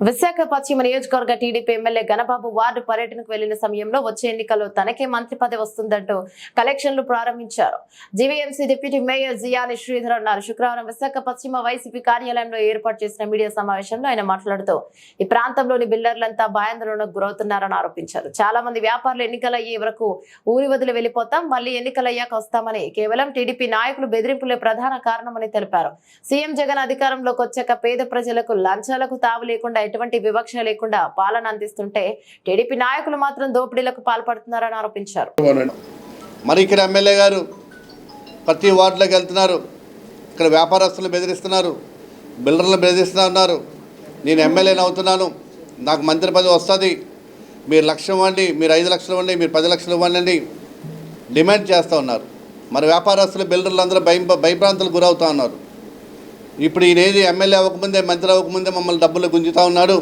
విశాఖ పశ్చిమ నియోజకవర్గ TDP MLA Ganababu ward పర్యటనకు వెళ్ళిన సమయంలో వచ్చే ఎన్నికల్లో తనకే మంత్రి పదవి వస్తుందంటూ కలెక్షన్లు ప్రారంభించారు. GVMC deputy mayor Jiyani Sridhar అన్నారు. శుక్రవారం విశాఖ పశ్చిమ వైసీపీ కార్యాలయంలో ఏర్పాటు చేసిన మీడియా సమావేశంలో ఆయన మాట్లాడుతూ ఈ ప్రాంతంలోని బిల్డర్లంతా భయాందోళనకు గురవుతున్నారని ఆరోపించారు. చాలా మంది వ్యాపారులు ఎన్నికలయ్యే వరకు ఊరి వదిలి వెళ్ళిపోతాం మళ్ళీ ఎన్నికలయ్యాక వస్తామని కేవలం టీడీపీ నాయకులు బెదిరింపులే ప్రధాన కారణమని తెలిపారు. సీఎం జగన్ అధికారంలోకి వచ్చాక పేద ప్రజలకు లంచాలకు తావు లేకుండా ఎటువంటి వివక్ష లేకుండా పాలన అందిస్తుంటే టీడీపీ నాయకులు మాత్రం దోపిడీలకు పాల్పడుతున్నారని ఆరోపించారు. మరి ఇక్కడ ఎమ్మెల్యే గారు ప్రతి వార్డులోకి వెళ్తున్నారు. ఇక్కడ వ్యాపారస్తులు బెదిరిస్తున్నారు. బిల్డర్లు బెదిరిస్తూ ఉన్నారు. నేను ఎమ్మెల్యేని అవుతున్నాను. నాకు మంత్రి పదవి వస్తుంది. మీరు లక్ష ఇవ్వండి మీరు ఐదు లక్షలు ఇవ్వండి మీరు పది లక్షలు ఇవ్వండి డిమాండ్ చేస్తూ ఉన్నారు. మరి వ్యాపారస్తులు బిల్డర్లు అందరూ భయం భయభ్రాంతులు గురవుతూ ఉన్నారు. ఇప్పుడు ఈయన ఏది ఎమ్మెల్యే అవ్వకముందే మంత్రి అవ్వకముందే మమ్మల్ని డబ్బులు గుంజుతూ ఉన్నాడు.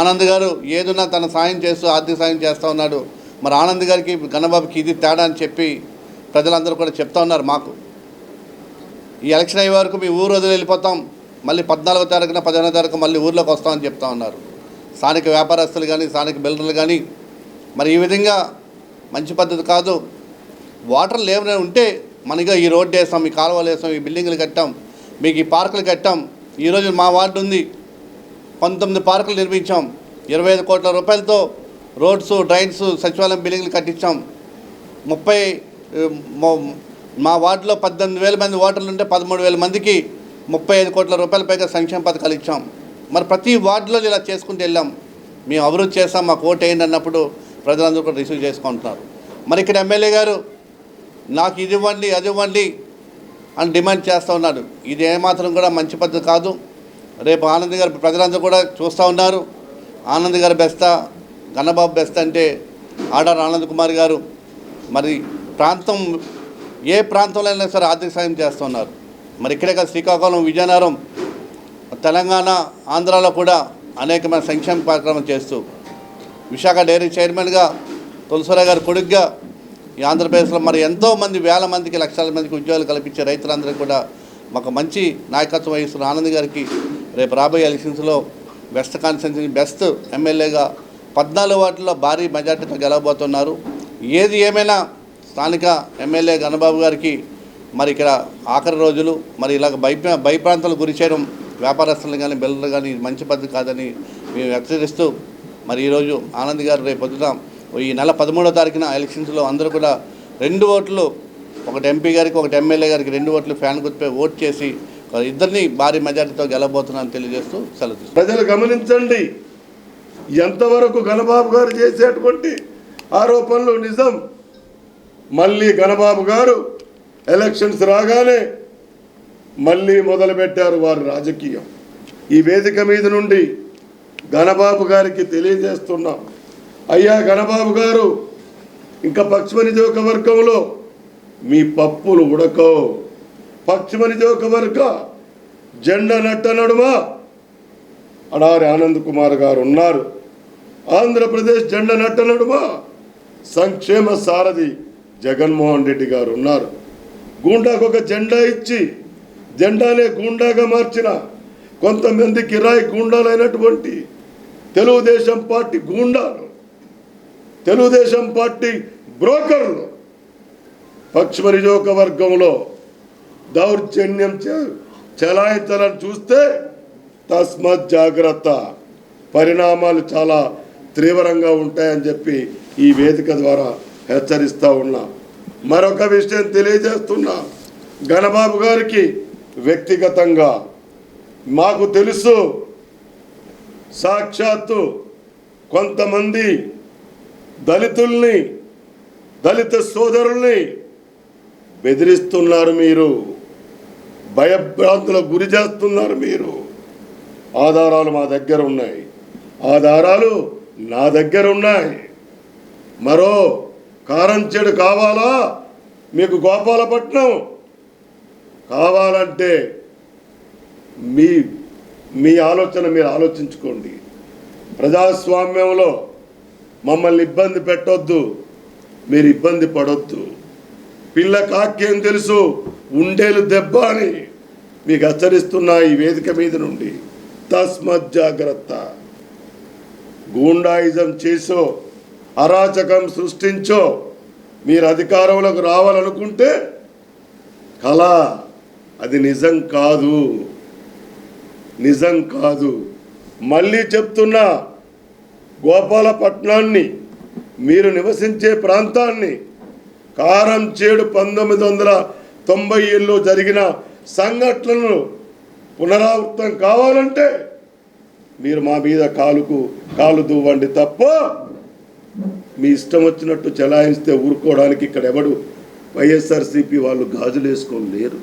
ఆనంద్ గారు ఏదున్నా తన సాయం చేస్తూ ఆర్థిక సాయం చేస్తూ ఉన్నాడు. మరి ఆనంద్ గారికి గణబాబుకి ఇది తేడా అని చెప్పి ప్రజలందరూ కూడా చెప్తా ఉన్నారు మాకు. ఈ ఎలక్షన్ అయ్యే వరకు మీ ఊరు వదిలి వెళ్ళిపోతాం. మళ్ళీ పద్నాలుగో తారీఖున పదిహేనో తారీఖు మళ్ళీ ఊర్లోకి వస్తామని చెప్తా ఉన్నారు. స్థానిక వ్యాపారస్తులు కానీ స్థానిక బిల్డర్లు కానీ మరి ఈ విధంగా మంచి పద్ధతి కాదు. వాటర్ లేవనే ఉంటే మనగా ఈ రోడ్డు వేస్తాం ఈ కాలువలు వేస్తాం ఈ బిల్డింగ్లు కట్టాం. మీకు ఈ పార్కులు కట్టాం. ఈరోజు మా వార్డు ఉంది. పంతొమ్మిది పార్కులు నిర్మించాం. ఇరవై ఐదు కోట్ల రూపాయలతో రోడ్స్ డ్రైన్స్ సచివాలయం బిల్డింగ్లు కట్టించాం. ముప్పై మా వార్డులో పద్దెనిమిది వేల మంది ఓటర్లు ఉంటే పదమూడు వేల మందికి ముప్పై ఐదు కోట్ల రూపాయల పైగా సంక్షేమ పథకాలు ఇచ్చాం. మరి ప్రతి వార్డులో ఇలా చేసుకుంటూ వెళ్ళాం. మేము అభివృద్ధి చేస్తాం. మాకు ఓటు వేయండి అన్నప్పుడు ప్రజలందరూ కూడా రిసీవ్ చేసుకుంటున్నారు. మరి ఇక్కడ ఎమ్మెల్యే గారు నాకు ఇది ఇవ్వండి అది ఇవ్వండి అని డిమాండ్ చేస్తూ ఉన్నాడు. ఇది ఏమాత్రం కూడా మంచి పద్ధతి కాదు. రేపు ఆనంద్ గారు ప్రజలందరూ కూడా చూస్తూ ఉన్నారు. ఆనంద్ గారు బెస్త గన్నబాబు బెస్త అంటే ఆడారు ఆనంద్ కుమార్ గారు. మరి ప్రాంతం ఏ ప్రాంతంలో అయినా సరే ఆర్థిక సాయం చేస్తున్నారు మరి ఇక్కడే కాదు శ్రీకాకుళం విజయనగరం తెలంగాణ ఆంధ్రాలో కూడా అనేకమైన సంక్షేమ కార్యక్రమం చేస్తూ. విశాఖ డైరీ చైర్మన్గా తులసిరావు గారు కొడుగ్గా ఈ ఆంధ్రప్రదేశ్లో మరి ఎంతో మంది వేల మందికి లక్షల మందికి ఉద్యోగాలు కల్పించే రైతులందరికీ కూడా ఒక మంచి నాయకత్వం వహిస్తున్న ఆనంద్ గారికి రేపు రాబోయే ఎలక్షన్స్లో బెస్ట్ కాన్స్టిట్యూన్సీ బెస్ట్ ఎమ్మెల్యేగా పద్నాలుగు వాటిల్లో భారీ మెజార్టీతో గెలవబోతున్నారు. ఏది ఏమైనా స్థానిక ఎమ్మెల్యే గణబాబు గారికి మరి ఇక్కడ ఆఖరి రోజులు మరి ఇలాగ భయ భయప్రాంతాలు గురి చేయడం వ్యాపారస్తులు కానీ బిల్లలు కానీ మంచి పద్ధతి కాదని మేము హెచ్చరిస్తూ మరి ఈరోజు ఆనంద్ గారు రేపు పొద్దున ఈ నెల పదమూడో తారీఖున ఎలక్షన్స్లో అందరూ కూడా రెండు ఓట్లు ఒకటి ఎంపీ గారికి ఒకటి ఎమ్మెల్యే గారికి రెండు ఓట్లు ఫ్యాన్ గుర్తుపై ఓట్ చేసి ఇద్దరిని భారీ మెజార్టీతో గెలబోతున్నాను తెలియజేస్తూ సెలవు ప్రజలు గమనించండి ఎంతవరకు ఘనబాబు గారు చేసేటువంటి ఆరోపణలు నిజం మళ్ళీ ఘనబాబు గారు ఎలక్షన్స్ రాగానే మళ్ళీ మొదలుపెట్టారు వారి రాజకీయం. ఈ వేదిక మీద నుండి ఘనబాబు గారికి తెలియజేస్తున్నాం. అయ్యా గణబాబు గారు ఇంకా పశ్చిమ నియోజకవర్గంలో మీ పప్పులు ఉడకవు. పశ్చిమ నియోజకవర్గ జెండా నట్ట నడుమ. అడారి ఆనంద్ కుమార్ గారు ఉన్నారు. ఆంధ్రప్రదేశ్ జెండా నట్ట నడుమ. సంక్షేమ సారథి జగన్మోహన్ రెడ్డి గారు ఉన్నారు. గూండాకు ఒక జెండా ఇచ్చి జెండానే గూండాగా మార్చిన కొంతమంది కిరాయి గూండాలైనటువంటి తెలుగుదేశం పార్టీ గూండాలు తెలుగుదేశం పార్టీ బ్రోకర్లు పశ్చిమ నియోజకవర్గంలో దౌర్జన్యం చే- చూస్తే తస్మత్ జాగ్రత్త. పరిణామాలు చాలా తీవ్రంగా ఉంటాయని చెప్పి ఈ వేదిక ద్వారా హెచ్చరిస్తూ ఉన్నా. మరొక విషయం తెలియజేస్తున్నా. గణబాబు గారికి వ్యక్తిగతంగా మాకు తెలుసు సాక్షాత్తు కొంతమంది దళితుల్ని దళిత సోదరుల్ని బెదిరిస్తున్నారు మీరు. భయభ్రాంతులకు గురి చేస్తున్నారు మీరు. ఆధారాలు మా దగ్గర ఉన్నాయి. ఆధారాలు నా దగ్గర ఉన్నాయి. మరో కారం చెడు కావాలా? మీకు గోపాలపట్నం. కావాలంటే మీ మీ ఆలోచన మీరు ఆలోచించుకోండి. ప్రజాస్వామ్యంలో మమ్మల్ని ఇబ్బంది పెట్టొద్దు. మీరు ఇబ్బంది పడొద్దు. పిల్ల కాకేం తెలుసు? ఉండేలు దెబ్బ అని. మీకు హెచ్చరిస్తున్నా ఈ వేదిక మీద నుండి. తస్మత్ జాగ్రత్త. గూండాయిజం చేసో అరాచకం సృష్టించో మీరు అధికారంలోకి రావాలనుకుంటే కళ అది నిజం కాదు. నిజం కాదు. మళ్ళీ చెప్తున్నా గోపాలపట్నాన్ని మీరు నివసించే ప్రాంతాన్ని కారం చేడు పంతొమ్మిది వందల తొంభై ఏళ్ళలో జరిగిన సంఘటనలు పునరావృతం కావాలంటే మీరు మా మీద కాలుకు కాలు దువ్వండి తప్ప మీ ఇష్టం వచ్చినట్టు చెలాయిస్తే ఊరుకోవడానికి ఇక్కడ ఎవడు వైఎస్ఆర్సీపీ వాళ్ళు గాజులు వేసుకొని లేరు.